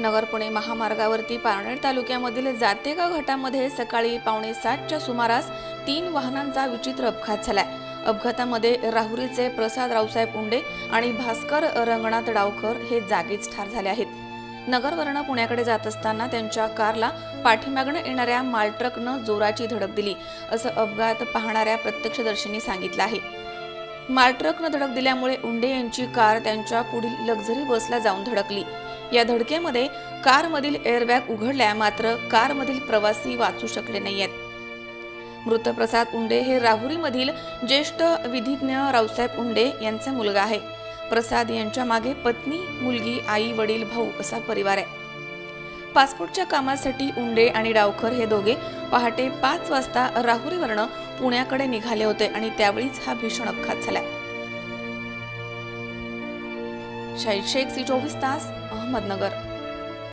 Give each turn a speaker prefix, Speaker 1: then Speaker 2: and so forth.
Speaker 1: नगर पुणे महामार्गावरती पारनेर तालुक्यामधील जातेगा घाटामध्ये सकाळी पावणे सातच्या सुमारास तीन वाहनांचा विचित्र अपघात झालाय. अपघातामध्ये राहुरीचे प्रसाद रावसाहेब उंडे आणि भास्कर रंगनाथ डावकर हे जागीच ठार झाले आहेत. नगरवर्ण पुण्याकडे जात असताना त्यांच्या कारला पाठीमागणं येणाऱ्या मालट्रकनं जोराची धडक दिली असं अपघात पाहणाऱ्या प्रत्यक्षदर्शींनी सांगितलं आहे. मालट्रकनं धडक दिल्यामुळे उंडे यांची कार त्यांच्या पुढील लक्झरी बसला जाऊन धडकली. या धडकेमध्ये कारमधील एअरबॅग उघडल्या मात्र कारमधील प्रवासी वाचू शकले नाहीयेत. मृतप्रसाद उंडे हे राहुरीमधील ज्येष्ठ विधिज्ञ रावसाहेब उंडे यांचा मुलगा आहे. प्रसाद यांच्या मागे पत्नी मुलगी आई वडील भाऊ असा परिवार आहे. पासपोर्टच्या कामासाठी उंडे आणि डावकर हे दोघे पहाटे पाच वाजता राहुरीवरनं पुण्याकडे निघाले होते आणि त्यावेळीच हा भीषण अपघात झाला. शाहीद शेख सी चोवीस तास अहमदनगर.